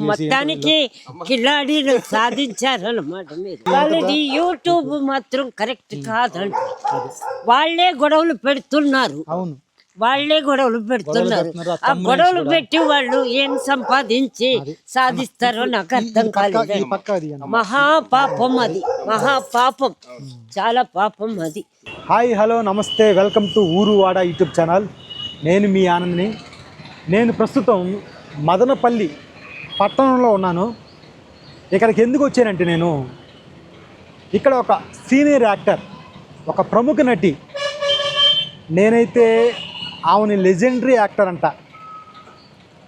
మొత్తానికి కిలాడీలు సాధించారన్నమాట వాళ్ళది యూట్యూబ్ మాత్రం కరెక్ట్ కాదంట. వాళ్ళే గొడవలు పెడుతున్నారు. వాళ్ళే గొడవలు పెడుతున్నారు. ఆ గొడవలు. పెట్టి వాళ్ళు ఏం సంపాదించి సాధిస్తారో నాకు అర్థం కాలేదు. మహాపాపం అది. మహాపాపం. చాలా పాపం అది. హాయ్ హలో నమస్తే వెల్కమ్ టు ఊరు వాడ యూట్యూబ్ ఛానల్. నేను మీ ఆనంద్ని. నేను ప్రస్తుతం మదనపల్లి పట్టణంలో ఉన్నాను. ఇక్కడికి ఎందుకు వచ్చానంటే నేను ఇక్కడ ఒక సీనియర్ యాక్టర్ ఒక ప్రముఖ నటి నేనైతే ఆమెని లెజెండరీ యాక్టర్ అంట.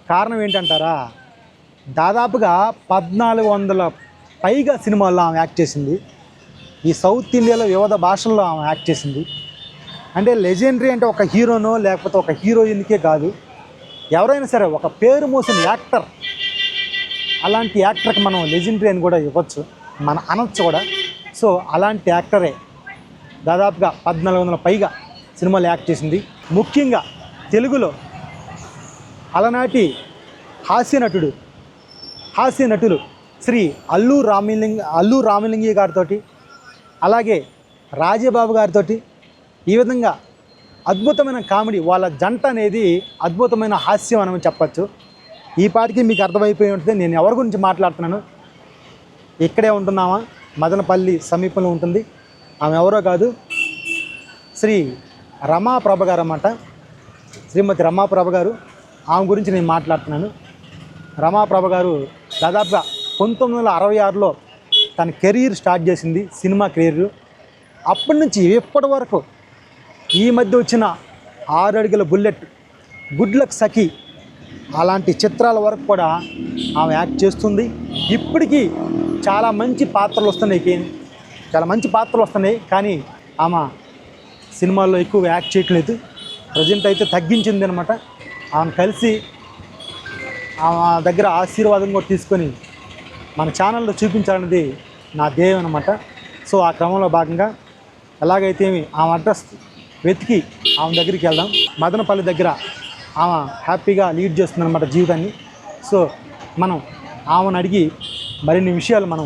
కారణం ఏంటంటారా? దాదాపుగా పద్నాలుగు వందల పైగా సినిమాల్లో ఆమె యాక్ట్ చేసింది. ఈ సౌత్ ఇండియాలో వివిధ భాషల్లో ఆమె యాక్ట్ చేసింది. అంటే లెజెండరీ అంటే ఒక హీరోనో లేకపోతే ఒక హీరోయిన్కే కాదు. ఎవరైనా సరే ఒక పేరు మోసిన యాక్టర్ అలాంటి యాక్టర్కి మనం లెజెండరీ అని కూడా ఇవ్వచ్చు. మన అనొచ్చు కూడా. సో అలాంటి యాక్టరే దాదాపుగా పద్నాలుగు వందల పైగా సినిమాలు యాక్ట్ చేసింది. ముఖ్యంగా తెలుగులో అలనాటి హాస్య నటుడు హాస్య నటులు శ్రీ అల్లు రామలింగ అల్లు రామలింగి గారితో అలాగే రాజబాబు గారితో ఈ విధంగా అద్భుతమైన కామెడీ వాళ్ళ జంట అనేది అద్భుతమైన హాస్యం అని చెప్పచ్చు. ఈ పాటికి మీకు అర్థమైపోయి ఉంటుంది. నేను ఎవరి గురించి మాట్లాడుతున్నాను? ఇక్కడే ఉంటున్నామా? మదనపల్లి సమీపంలో ఉంటుంది. ఆమె ఎవరో కాదు. శ్రీ రమాప్రభ గారు అన్నమాట. శ్రీమతి రమాప్రభ గారు. ఆమె గురించి నేను మాట్లాడుతున్నాను. రమాప్రభ గారు దాదాపుగా పంతొమ్మిది వందల అరవై ఆరులో తన కెరీర్ స్టార్ట్ చేసింది సినిమా కెరీర్. అప్పటి నుంచి ఇప్పటి వరకు ఈ మధ్య వచ్చిన ఆరు అడుగుల బుల్లెట్ గుడ్ లక్ సఖీ అలాంటి చిత్రాల వరకు కూడా ఆమె యాక్ట్ చేస్తుంది. ఇప్పటికీ చాలా మంచి పాత్రలు వస్తున్నాయి చాలా మంచి పాత్రలు వస్తున్నాయి కానీ ఆమె సినిమాల్లో ఎక్కువ యాక్ట్ చేయట్లేదు. ప్రజెంట్ అయితే తగ్గించింది అనమాట ఆమెను కలిసి ఆమె దగ్గర ఆశీర్వాదం కూడా తీసుకొని మన ఛానల్లో చూపించాలన్నది నా ధ్యేయం అనమాట సో ఆ క్రమంలో భాగంగా ఎలాగైతే ఏమి ఆమె అడ్రస్ వెతికి ఆమె దగ్గరికి వెళ్దాం. మదనపల్లి దగ్గర ఆమె హ్యాపీగా లీడ్ చేస్తుందన్నమాట జీవితాన్ని. సో మనం ఆమెను అడిగి మరిన్ని విషయాలు మనం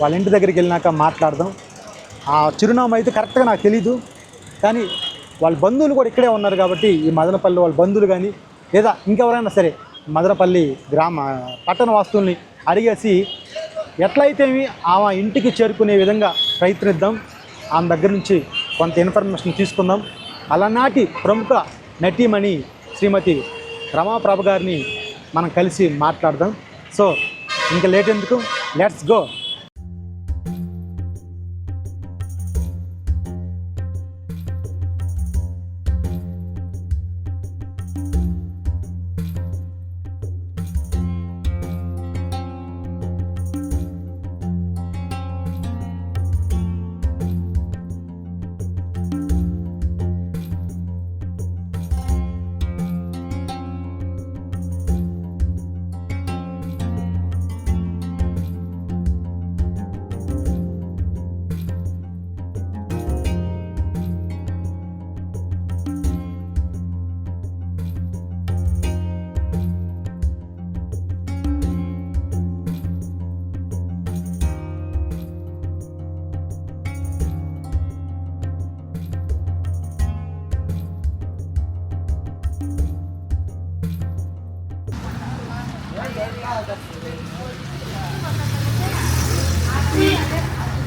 వాళ్ళ ఇంటి దగ్గరికి వెళ్ళినాక మాట్లాడదాం. ఆ చిరునామా అయితే కరెక్ట్గా నాకు తెలీదు. కానీ వాళ్ళ బంధువులు కూడా ఇక్కడే ఉన్నారు కాబట్టి ఈ మదనపల్లి వాళ్ళ బంధువులు కానీ లేదా ఇంకెవరైనా సరే మదనపల్లి గ్రామ పట్టణ వాస్తువుల్ని అడిగేసి ఎట్లయితేమి ఆమె ఇంటికి చేరుకునే విధంగా ప్రయత్నిద్దాం. ఆమె దగ్గర నుంచి కొంత ఇన్ఫర్మేషన్ తీసుకుందాం. అలనాటి ప్రముఖ నటీమణి శ్రీమతి రమాప్రభ గారిని మనం కలిసి మాట్లాడదాం. సో ఇంకా లేట్ ఎందుకు? Let's go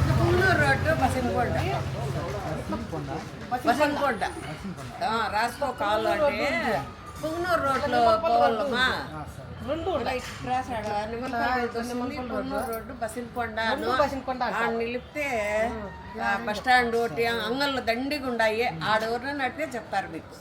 Punganur road Basankonda Basankonda రాసుకో కాళ్ళు అంటే పుంగనూరు రోడ్లో పోవాలమ్మా ఇలా రోడ్డు బసంకొండ ఆడ నిలిపితే బస్ స్టాండ్ ఒకటి అంగళ్ళు దండిగా ఉండాయి ఆడెవరినట్టే చెప్తారు మీకు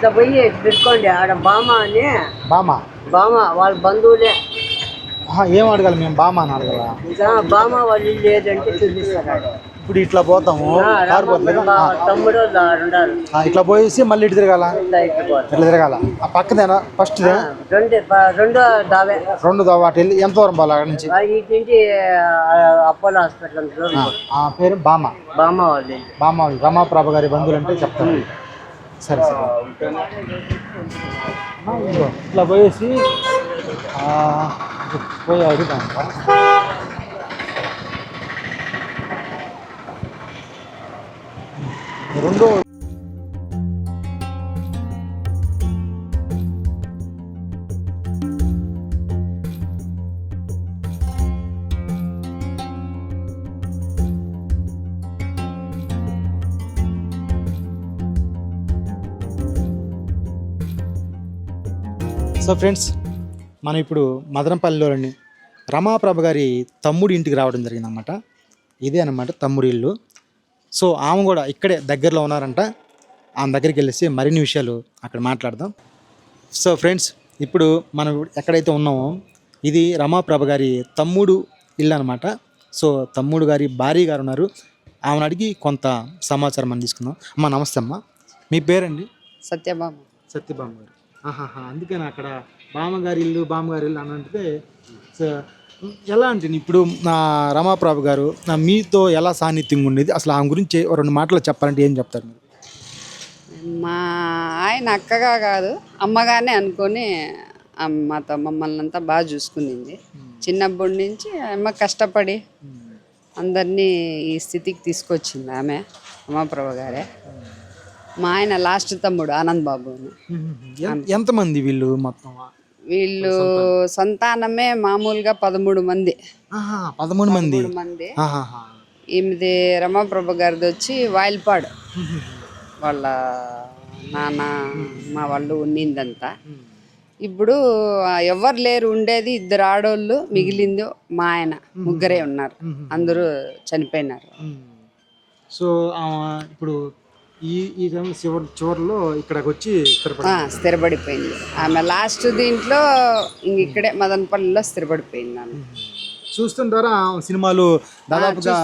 ఇట్లా పోయి పెట్టుకోండి ఆడ బామ అని. బామా? బామ వాళ్ళ బంధువులే. ఆహా, ఏం అడగాలి మేము? బామా అని అడగల? ఇంకా బామ వాళ్ళు ఇల్లు ఏదంటే చూపిస్తారు ఆడ. ఇప్పుడు ఇట్లా పోతాము ఆ, కారు తమ్ముడు వాళ్ళు ఆడ ఉండాలి. ఇట్లా పోయేసి మళ్ళీ ఇటు తిరగాల? ఇట్లా ఇట్లా పోతారు. ఇట్లా తిరగాల? ఆ పక్కదేనా? ఫస్ట్ ఆ, రెండు ప- రెండో దావే. రెండు దా- వాటి వెళ్ళి ఎంత దూరం పోవాలి అక్కడ నుంచి? ఆ, ఇటు నుంచి ఆ, అపోలో హాస్పిటల్. ఆ పేరు బామ. బామ వాళ్ళు బామ రమాప్రభ గారి బంధువులు అంటే చెప్తారు. సరే సరే. ఇదిగో, ఇట్లా పోయేసి పోయి అడుగుతాం రెండు సో ఫ్రెండ్స్ మనం ఇప్పుడు మదనపల్లిలోని రమాప్రభ గారి తమ్ముడి ఇంటికి రావడం జరిగిందన్నమాట. ఇదే అన్నమాట తమ్ముడి ఇల్లు. సో ఆమె కూడా ఇక్కడే దగ్గరలో ఉన్నారంట. ఆమె దగ్గరికి వెళ్ళేసి మరిన్ని విషయాలు అక్కడ మాట్లాడదాం. సో ఫ్రెండ్స్ ఇప్పుడు మనం ఎక్కడైతే ఉన్నామో ఇది రమాప్రభ గారి తమ్ముడు ఇల్లు అనమాట సో తమ్ముడు గారి భార్య గారు ఉన్నారు. ఆమెను అడిగి కొంత సమాచారం మనం తీసుకుందాం. అమ్మ నమస్తే అమ్మ. మీ పేరండి? సత్యబామ సత్యభామ గారు. అందుకని అక్కడ బామ్మగారి ఇల్లు బామ్మగారి ఇల్లు అని అంటే సో ఎలా అంటే ఇప్పుడు నా రమాప్రభు గారు నా మీతో ఎలా సాన్నిధ్యంగా ఉండేది? అసలు ఆమె గురించి రెండు మాటలు చెప్పాలంటే ఏం చెప్తారు మీరు? మా ఆయన అక్కగా కాదు అమ్మగానే అనుకొని మాతో మమ్మల్ని అంతా బాగా చూసుకునింది. చిన్నప్పటి నుంచి అమ్మ కష్టపడి అందరినీ ఈ స్థితికి తీసుకొచ్చింది ఆమె అమ్మప్రభ గారే. మా ఆయన లాస్ట్ తమ్ముడు ఆనంద్ ఎన్- ఎంతమంది వీళ్ళు మొత్తం? వీళ్ళు సంతానమే మామూలుగా పదమూడు మంది. పదమూడు మంది. మంది. ఈమెది రమాప్రభ గారిది వచ్చి వాయిల్పాడు. వాళ్ళ నాన్న మా వాళ్ళు ఉన్నిందంతా. ఇప్పుడు ఆ, ఎవ్వరు లేరు ఉండేది ఇద్దరు ఆడోళ్ళు మిగిలింది మా ఆయన. ముగ్గురే ఉన్నారు. అందరూ చనిపోయినారు. సో ఇప్పుడు ఈ ఈ చివరి చివరిలో ఇక్కడికి వచ్చి స్థిరపడిపోయింది. ఆమె లాస్ట్ దీంట్లో ఇంక ఇక్కడే మదనపల్లిలో స్థిరపడిపోయింది ఆమె. చూస్తుంటారా సినిమాలు దాదాపుగా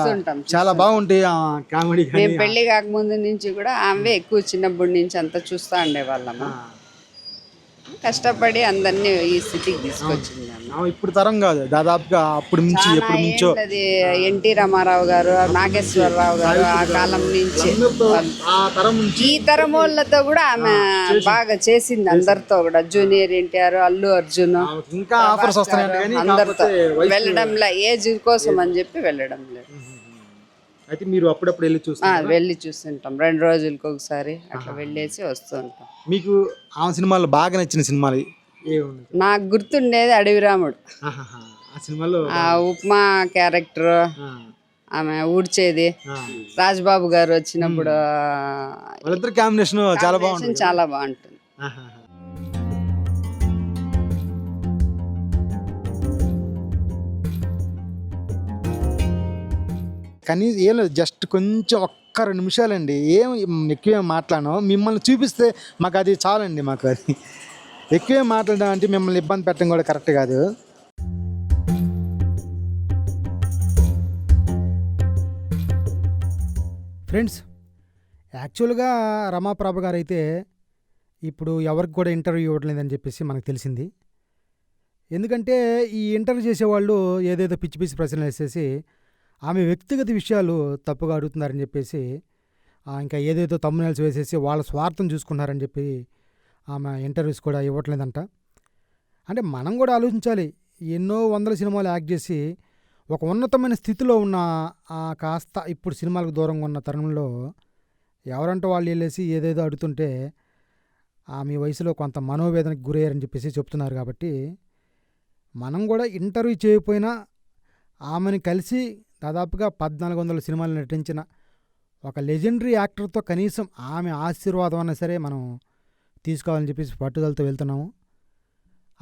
చాలా బాగుంటాయి కామెడీ మేము పెళ్ళి కాకముందు నుంచి కూడా ఆమె ఎక్కువ చిన్నప్పటి నుంచి అంతా చూస్తూ ఉండేవాళ్ళము. కష్టపడి అందరినీ ఈ స్థితికి తీసుకొచ్చింది ఇప్పుడు తరం కాదు. దాదాపుగా అప్పుడు నుంచి ఎప్పుడు నుంచో అది ఎన్టీ రామారావు గారు నాగేశ్వరరావు గారు ఆ కాలం నుంచి ఆ తరం నుంచి ఈ తరం వాళ్ళతో కూడా ఆమె బాగా చేసింది అందరితో కూడా. జూనియర్ ఎన్టీఆర్ అల్లు అర్జున్ ఇంకా ఆఫర్స్ వస్తున్నాయంట కానీ అందరితో. కాకపోతే వయసు- వెళ్ళడంలో ఏజ్ కోసం అని చెప్పి వెళ్ళడం లేదు అయితే మీరు అప్పుడప్పుడు వెళ్ళి ఆ, చూస్తారు వెళ్ళి చూస్తుంటాం. రెండు రోజులకి ఒకసారి అట్లా వెళ్ళేసి వస్తూ ఉంటాం మీకు ఆమె సినిమాలో బాగా నచ్చిన సినిమాలు నాకు గుర్తుండేది అడవిరాముడు ఆహాహా. ఆ సినిమాలో ఆ ఉప్మా క్యారెక్టర్ ఆ, ఆమె ఊడ్చేది. ఆ. రాజ్బాబు గారు వచ్చినప్పుడు వాళ్ళిద్దరు కాంబినేషన్ చాలా బాగుంటుంది చాలా బాగుంటుంది. కానీ ఏం లేదు జస్ట్ కొంచెం ఒక్క రెండు నిమిషాలండి. ఏం ఎక్కువేం మాట్లాడను. మిమ్మల్ని చూపిస్తే మాకు అది చాలండి మాకు అది. ఎక్కువే మాట్లాడడం అంటే మిమ్మల్ని ఇబ్బంది పెట్టడం కూడా కరెక్ట్ కాదు. ఫ్రెండ్స్ యాక్చువల్గా రమాప్రభ గారు అయితే ఇప్పుడు ఎవరికి కూడా ఇంటర్వ్యూ ఇవ్వట్లేదని చెప్పేసి మనకు తెలిసింది. ఎందుకంటే ఈ ఇంటర్వ్యూ చేసేవాళ్ళు ఏదేదో పిచ్చి పిచ్చి ప్రశ్నలు వేసేసి ఆమె వ్యక్తిగత విషయాలు తప్పుగా అడుగుతున్నారని చెప్పేసి ఇంకా ఏదేదో తమ్మునేల్స్ వేసేసి వాళ్ళ స్వార్థం చూసుకున్నారని చెప్పి ఆమె ఇంటర్వ్యూస్ కూడా ఇవ్వట్లేదంట. అంటే మనం కూడా ఆలోచించాలి ఎన్నో వందల సినిమాలు యాక్ట్ చేసి ఒక ఉన్నతమైన స్థితిలో ఉన్న ఆ కాస్త ఇప్పుడు సినిమాలకు దూరంగా ఉన్న తరుణంలో ఎవరంటే వాళ్ళు వెళ్ళేసి ఏదేదో అడుగుతుంటే ఆమె వయసులో కొంత మనోవేదనకు గురయ్యారని చెప్పేసి చెప్తున్నారు కాబట్టి మనం కూడా ఇంటర్వ్యూ చేయకపోయినా ఆమెను కలిసి దాదాపుగా పద్నాలుగు వందల సినిమాలు నటించిన ఒక లెజెండరీ యాక్టర్తో కనీసం ఆమె ఆశీర్వాదం అన్నా సరే మనం తీసుకోవాలని చెప్పేసి పట్టుదలతో వెళ్తున్నాము.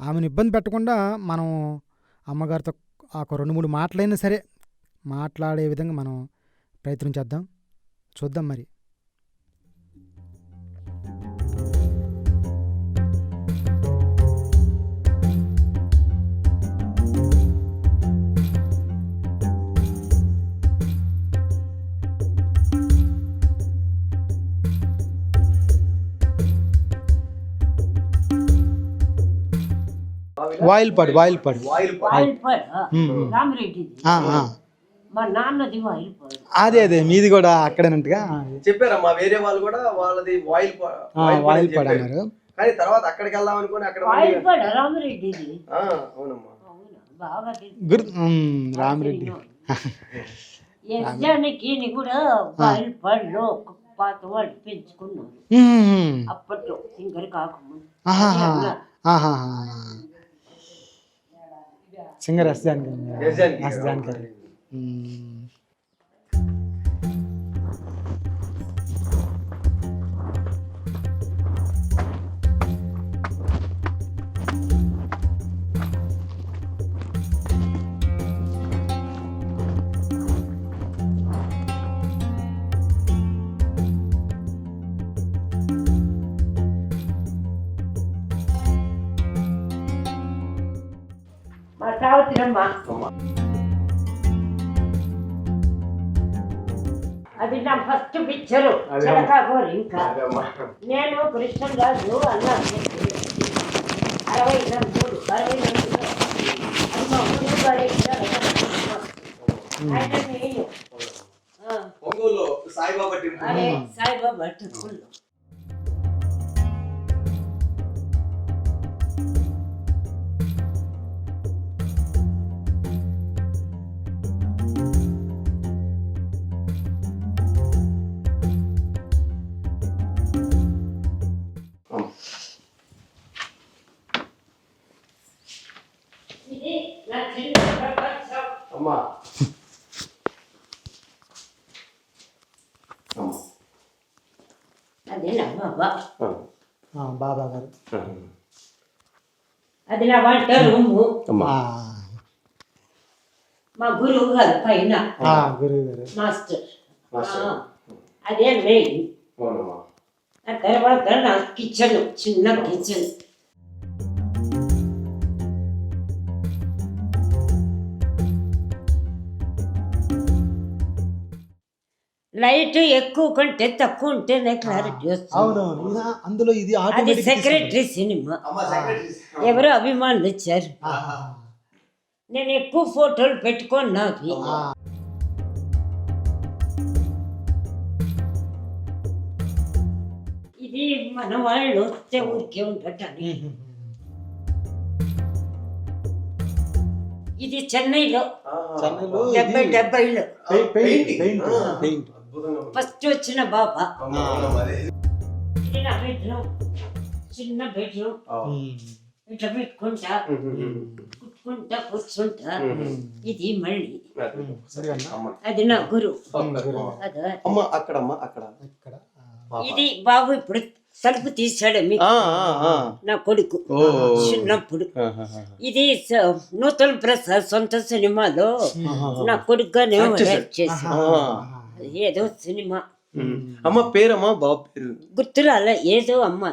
ఆమెను ఇబ్బంది పెట్టకుండా మనం అమ్మగారితో ఒక రెండు మూడు మాటలైనా సరే మాట్లాడే విధంగా మనం ప్రయత్నం చేద్దాం. చూద్దాం మరి. వాయిల్పాడు వాయిల్పాడు వాయిల్పాడు అదే అదే మీది కూడా అక్కడేనంటగా? చెప్పారమ్మా వేరే వాళ్ళు కూడా వాళ్ళది వాయిల్ వాయిల్ వాయిల్పాడు చెప్పారు. అన్నారు. కానీ తర్వాత అక్కడికి వెళ్దాం అనుకుని అక్కడ అవునమ్మా. అవునా? బాగా తెలుసు. గుర్ ఉమ్, రామిరెడ్డి. యజ్ఞానికి కూడా వాయిల్పాడులో ఒక పాత వాళ్ళు పెంచుకున్నారు. అప్పట్లో సింగర్ కాకముందు. सिंगर हस जानकारी हस जानकारी ఎస్ జానకి. ఎస్ జానకి గారు. ఉమ్. మా సావిత్రమ్మ అది నా ఫస్ట్ పిక్చరు. చిలకా గోరి ఇంకా. నేను కృష్ణరాజు అన్నాను అరవై మూడు అరవై నాలుగు అది మా ఊరు వాడే ఆయన నేను ఆ, ఒంగోలులో సాయిబాబా టెంపుల్. సాయిబాబా టెంపుల్ బాబా. ఆ, బాబా గారు. అది నా వంట రూము. మా గురువు గారు పైన. ఆ, గురువు గారు. మాస్టర్. అదే మెయిన్. ఆ తర్వాత నా కిచెన్ చిన్న కిచెన్. లైట్ ఎక్కువ కొంటే తక్కువ ఉంటేనే క్లారిటీ వస్తుంది. అందులో ఇది అది ఆటోమేటిక్ సెక్రటరీ సినిమా. అమ్మా సెక్రటరీ ఎవరో అభిమానులు ఇచ్చారు. నేను ఎక్కువ ఫోటోలు పెట్టుకున్నవి ఇది మన వాళ్ళు వస్తే ఊరికే ఉండటానికి. ఇది చెన్నైలో. చెన్నైలో డెబ్బై డెబ్బైలో. Paint paint. ఫస్ట్ వచ్చిన బాబా. అమ్మా, అవునమ్మా, అదే. ఇది నా బెడ్రూమ్ చిన్న బెడ్రూమ్ ఇట్లా పెట్టుకుంటా కుట్టుకుంటా కూర్చుంటా. ఇది మళ్ళీ. అమ్మ. అది నా గురువు అమ్మ. అదా. అమ్మ అక్కడ. ఇది బాబు ఇప్పుడు తలుపు తీసాడు మీకు. నా కొడుకు. చిన్నప్పుడు. ఇది నూతన్ ప్రసాద్ సొంత సినిమాలో నా కొడుకుగానే చేసి ఏదో సినిమా. అమ్మ పేరమ్మా బాబు పేరు. గుర్తురాల ఏదో అమ్మ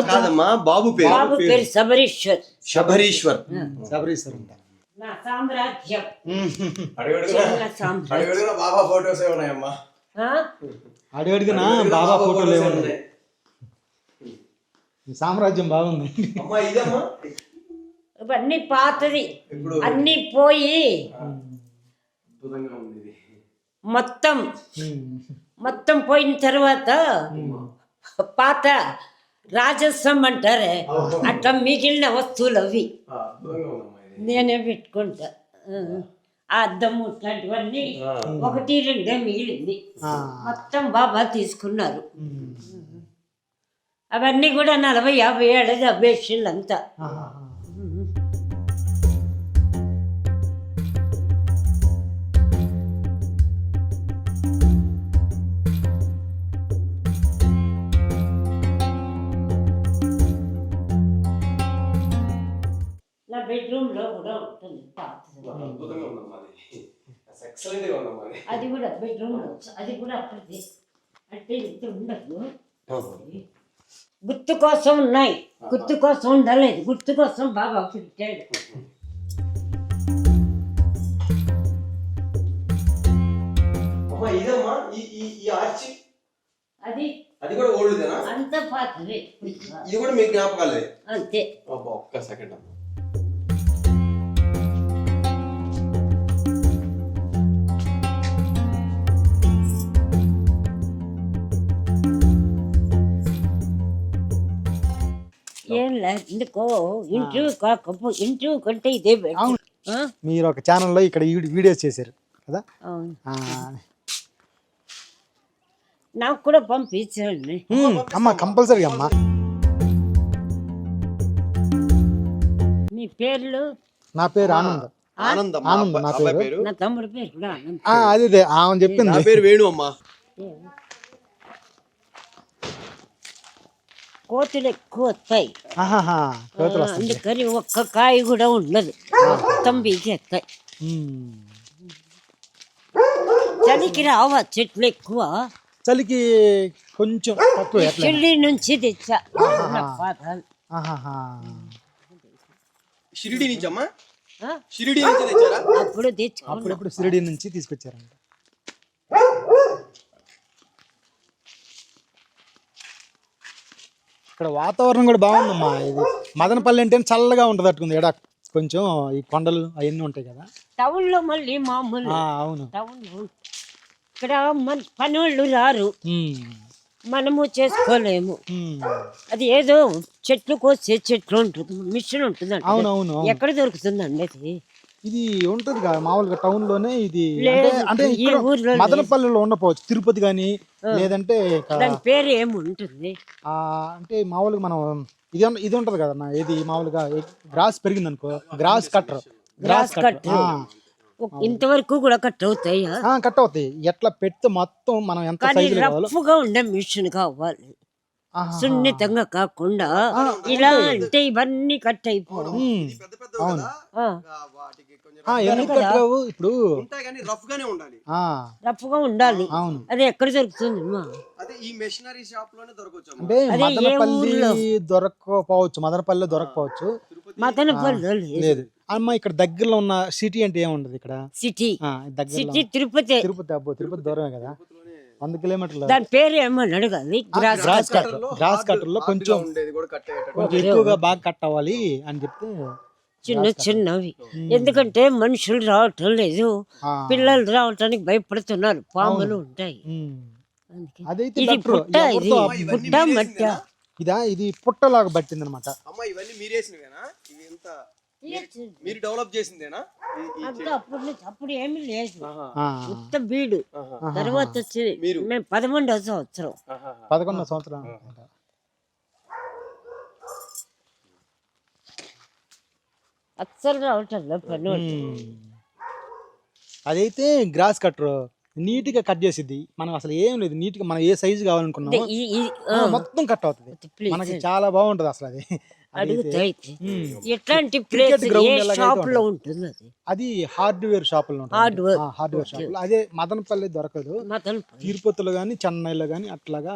కాదమ్మా బాబు పేరు. బాబు పేరు శబరీశ్వర్. శబరీశ్వర్. శబరీశ్వర్ ఉంటారు నా సామ్రాజ్యం. బాబా ఫోటోస్ ఉన్నాయమ్మా ఆ? అడుగడుగునా? బాబా ఫోటోలు ఏమన్నా సామ్రాజ్యం బాగుంది. అమ్మా ఇదమ్మా. ఇవన్నీ పాతది ఇప్పుడు అన్నీ పోయి అద్భుతంగా ఉంది. ఇది మొత్తం. మొత్తం పోయిన తర్వాత పాత రాజస్వం అంటారే అట్లా మిగిలిన వస్తువులు అవి. నేనే పెట్టుకుంటా. ఆ. అద్దము ఇట్లాంటివన్నీ ఒకటి రెండే మిగిలింది. మొత్తం బాబా తీసుకున్నారు. అవన్నీ కూడా నలభై యాభై ఏళ్ళది అభ్యక్షులు బెడ్రూమ్లో కూడా ఉంటుంది. పాతది. అద్భుతంగా ఉందమ్మా అది. ఎక్సలెంట్గా ఉందమ్మా అది. అది కూడా బెడ్రూమ్లో అది కూడా అప్పటిది. అంటే ఇంత ఉండదు. గుర్తు కోసం ఉన్నాయి. గుర్తు కోసం ఉండలేదు. గుర్తు కోసం బాబా పెట్టాడు. అమ్మా ఇదమ్మా ఈ ఈ ఈ ఆర్చి అది అది కూడా ఓల్డ్దేనా అంత పాతది. ఇది కూడా మీ జ్ఞాపకాలే? అంతే. ఒక్క సెకండ్ అమ్మా. ఎందుకో ఇంటర్వ్యూ కాకపో ఇంటర్వ్యూ కంటే ఇదే better. అవును. ఆ? మీరు ఒక ఛానల్లో ఇక్కడ వీడియోస్ చేశారు కదా? అవును. ఆ, నాకు కూడా పంపించండి. అమ్మ కంపల్సరీ అమ్మా. మీ పేర్లు? నా పేరు ఆనంద్. ఆనందం ఆనంద్ నా పేరు? నా తమ్ముడి పేరు కూడా ఆనంద్. ఆ, అదే అదే ఆమె నా చెప్పింది పేరు వేణు అమ్మా. కోతులు ఎక్కువ వస్తాయి కోతులు అందుకని ఒక్క కాయ కూడా ఉండదు మొత్తం బీకేస్తాయి ఉమ్. చలికి రావా చెట్లు ఎక్కువ చలికి కొంచెం తక్కువ ఎట్లా షిరిడి నుంచి తెచ్చా షిరిడి నుంచి అమ్మా? షిరిడి నుంచి తెచ్చారా అప్పుడు అప్పుడప్పుడు షిరిడి నుంచి తీసుకొచ్చారంట ఇక్కడ వాతావరణం కూడా బాగుందమ్మా. ఇది మదనపల్లి అంటే చల్లగా ఉంటుంది అట్టుకుంది. ఎడ కొంచెం ఈ కొండలు అవన్నీ ఉంటాయి కదా. టౌన్లో మళ్ళీ మామూలు. అవును. టౌన్లో. ఇక్కడ మన పని వాళ్ళు రారు మనము చేసుకోలేము. అది ఏదో చెట్లు కోసే చెట్లు ఉంటుంది. మిషన్ అవును. ఎక్కడ దొరుకుతుందండి అది? ఇది ఉంటుంది కదా మామూలుగా టౌన్లోనే ఇది అంటే. మదనపల్లిలో ఉండపోవచ్చు తిరుపతి కానీ లేదంటే పేరు ఏముంటుంది ఆ, అంటే మామూలుగా మనం ఇది ఇది ఉంటది కదా ఇది మామూలుగా గ్రాస్ పెరిగింది అనుకో గ్రాస్ కట్టర్ గ్రాస్ కట్టర్ ఇంతవరకు కూడా కట్ అవుతాయా? కట్ అవుతాయి. ఎట్లా పెడితే మొత్తం మనం ఎంత రఫ్గా ఉండే మిషన్ కావాలి. సున్నితంగా కాకుండా ఇలా అంటే ఇవన్నీ కట్ అయిపోవడం. అవును. ఎందుకు ఇప్పుడు ఉంటాయి కానీ రఫ్ గానే ఉండాలి. ఆ. రఫ్గా ఉండాలి. అవును. అది ఎక్కడ దొరుకుతుంది అమ్మా? అదే ఈ మెషినరీ షాప్లోనే దొరకవచ్చు అమ్మా. అంటే అదే ఏ మదనపల్లి ఊర్లో? దొరకకపోవచ్చు మదనపల్లిలో దొరకకపోవచ్చు. మదనపల్లిలో లేదు. లేదు. అమ్మ ఇక్కడ దగ్గరలో ఉన్న సిటీ అంటే ఏముండదు ఇక్కడ? సిటీ. ఆ, దగ్గరలో సిటీ తిరుపతి. తిరుపతి అబ్బో తిరుపతి దూరమే కదా? వంద కిలోమీటర్లు. దాని పేరు ఏమని అడగాలి. గ్రాస్ గ్రాస్ కట్టర్ గ్రాస్ కట్టర్లో కొంచెం ఉండేది కూడా కట్ అయ్యేటట్టు. కొంచెం ఎక్కువగా బాగా కట్ అవ్వాలి అని చెప్తే చిన్న చిన్నవి. ఎందుకంటే మనుషులు రావటం లేదు. పిల్లలు రావటానికి భయపడుతున్నారు. పాములు ఉంటాయి. ఇది డాక్టర్ పుట్ట ఇది ఎవరితో పుట్ట మట్ట. ఇదా ఇది పుట్టలాగా పట్టింది అనమాట అమ్మా ఇవన్నీ మీరేసినవేనా? ఇవి ఎంత? మీరు డెవలప్ చేసిందేనా? అప్పుడు అప్పుడు ఏమీ లేదు. ఉత్త బీడు. తర్వాత వచ్చి మీరు? మేము పదకొండవ సంవత్సరం. ఆహా. పదకొండో సంవత్సరం అస్సలు రావటం లేదు పని. అదైతే గ్రాస్ కట్టర్ నీట్గా కట్ చేసిద్ది. మనం అసలు ఏం లేదు. నీట్గా మనం ఏ సైజు కావాలనుకున్నామో మొత్తం కట్ అవుతుంది. మనకి చాలా బాగుంటది అసలు అది. ఎట్లాంటి ప్లేస్ షాప్లో ఉంటుంది. అది. హార్డ్వేర్ షాపుల్లో Hardware. హార్డ్వేర్. షాపులు అదే మదనపల్లి దొరకదు. తిరుపతిలో గానీ చెన్నైలో గానీ అట్లాగా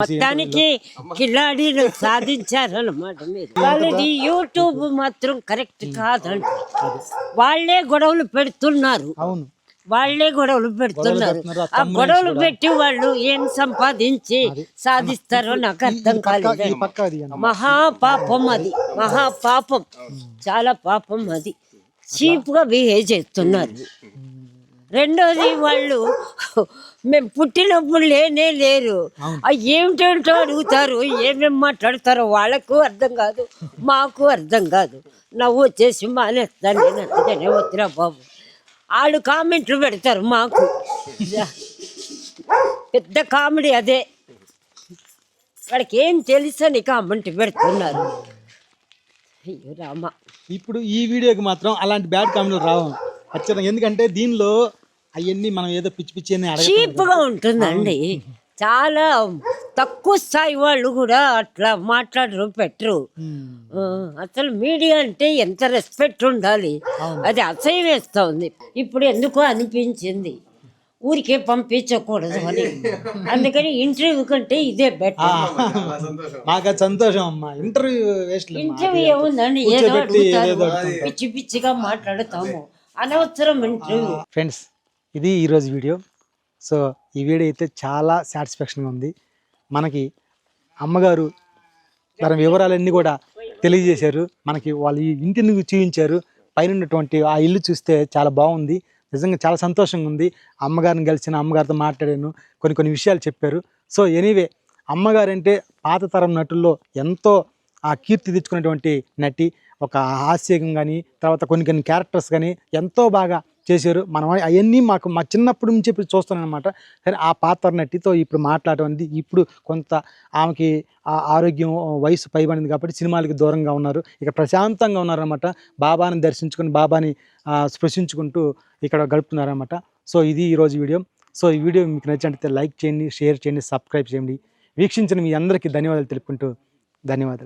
మొత్తానికి కిలాడీలు సాధించారన్నమాట వాళ్ళది యూట్యూబ్ మాత్రం కరెక్ట్ కాదంట. వాళ్ళే గొడవలు పెడుతున్నారు. అవును. వాళ్ళే గొడవలు పెడుతున్నారు. ఆ గొడవలు. పెట్టి వాళ్ళు ఏం సంపాదించి సాధిస్తారో నాకు అర్థం కాలేదు. మహాపాపం అది. మహాపాపం. చాలా పాపం అది. చీప్గా బిహేవ్ చేస్తున్నారు. రెండోది వాళ్ళు మేము పుట్టినప్పుడు లేనే లేరు. ఆ ఏమిటేంటో అడుగుతారు. ఏమేమి మాట్లాడతారో వాళ్ళకు అర్థం కాదు మాకు అర్థం కాదు. నవ్వు వచ్చేసి మానేస్తాను నేను. అందుకనే వద్దురా బాబు. వాళ్ళు కామెంట్లు పెడతారు మాకు. పెద్ద కామెడీ అదే. వాళ్ళకి ఏం తెలుసని కామెంట్ పెడుతున్నారు. అయ్యో రామ. ఇప్పుడు ఈ వీడియోకి మాత్రం అలాంటి బ్యాడ్ కామెంట్లు రావు. ఖచ్చితంగా. ఎందుకంటే దీనిలో అవన్నీ మనం ఏదో పిచ్చి పిచ్చి చీప్గా ఉంటుందండి. చాలా తక్కువ స్థాయి వాళ్ళు కూడా అట్లా మాట్లాడరు పెట్టరు. అసలు మీడియా అంటే ఎంత రెస్పెక్ట్ ఉండాలి? అది అసహ్యం వేస్తా ఉంది ఇప్పుడు ఎందుకో అనిపించింది. ఊరికే పంపించకూడదు అని. అందుకని ఇంటర్వ్యూ కంటే ఇదే బెటర్ మాకు సంతోషం అమ్మా. ఇంటర్వ్యూ వేస్ట్ ఇంటర్వ్యూ ఏముందండి? ఏదో అడుగుతారు. పిచ్చి పిచ్చిగా మాట్లాడతాము. అనవసరం ఇంటర్వ్యూ. ఫ్రెండ్స్ ఇది ఈరోజు వీడియో. సో ఈ వీడియో అయితే చాలా సాటిస్ఫాక్షన్గా ఉంది. మనకి అమ్మగారు తన వివరాలన్నీ కూడా తెలియజేశారు. మనకి వాళ్ళ ఇంటిని చూపించారు. పైన ఉన్నటువంటి ఆ ఇల్లు చూస్తే చాలా బాగుంది. నిజంగా చాలా సంతోషంగా ఉంది. అమ్మగారిని కలిసిన అమ్మగారితో మాట్లాడాను. కొన్ని కొన్ని విషయాలు చెప్పారు. సో ఎనీవే అమ్మగారు అంటే పాత తరం నటుల్లో ఎంతో ఆ కీర్తి తెచ్చుకున్నటువంటి నటి. ఒక హాస్యం కానీ తర్వాత కొన్ని కొన్ని క్యారెక్టర్స్ కానీ ఎంతో బాగా చేశారు. మనం అవన్నీ మాకు మా చిన్నప్పటి నుంచి ఇప్పుడు చూస్తున్నాను అనమాట సరే ఆ పాత్ర నటితో ఇప్పుడు మాట్లాడటం అనేది ఇప్పుడు కొంత ఆమెకి ఆ ఆరోగ్యం వయసు పైబడింది కాబట్టి సినిమాలకి దూరంగా ఉన్నారు. ఇక ప్రశాంతంగా ఉన్నారనమాట బాబాని దర్శించుకుని బాబాని స్పృశించుకుంటూ ఇక్కడ గడుపుతున్నారనమాట సో ఇది ఈరోజు వీడియో. సో ఈ వీడియో మీకు నచ్చినట్లయితే లైక్ చేయండి షేర్ చేయండి సబ్స్క్రైబ్ చేయండి. వీక్షించిన మీ అందరికీ ధన్యవాదాలు తెలుపుకుంటూ ధన్యవాదాలు.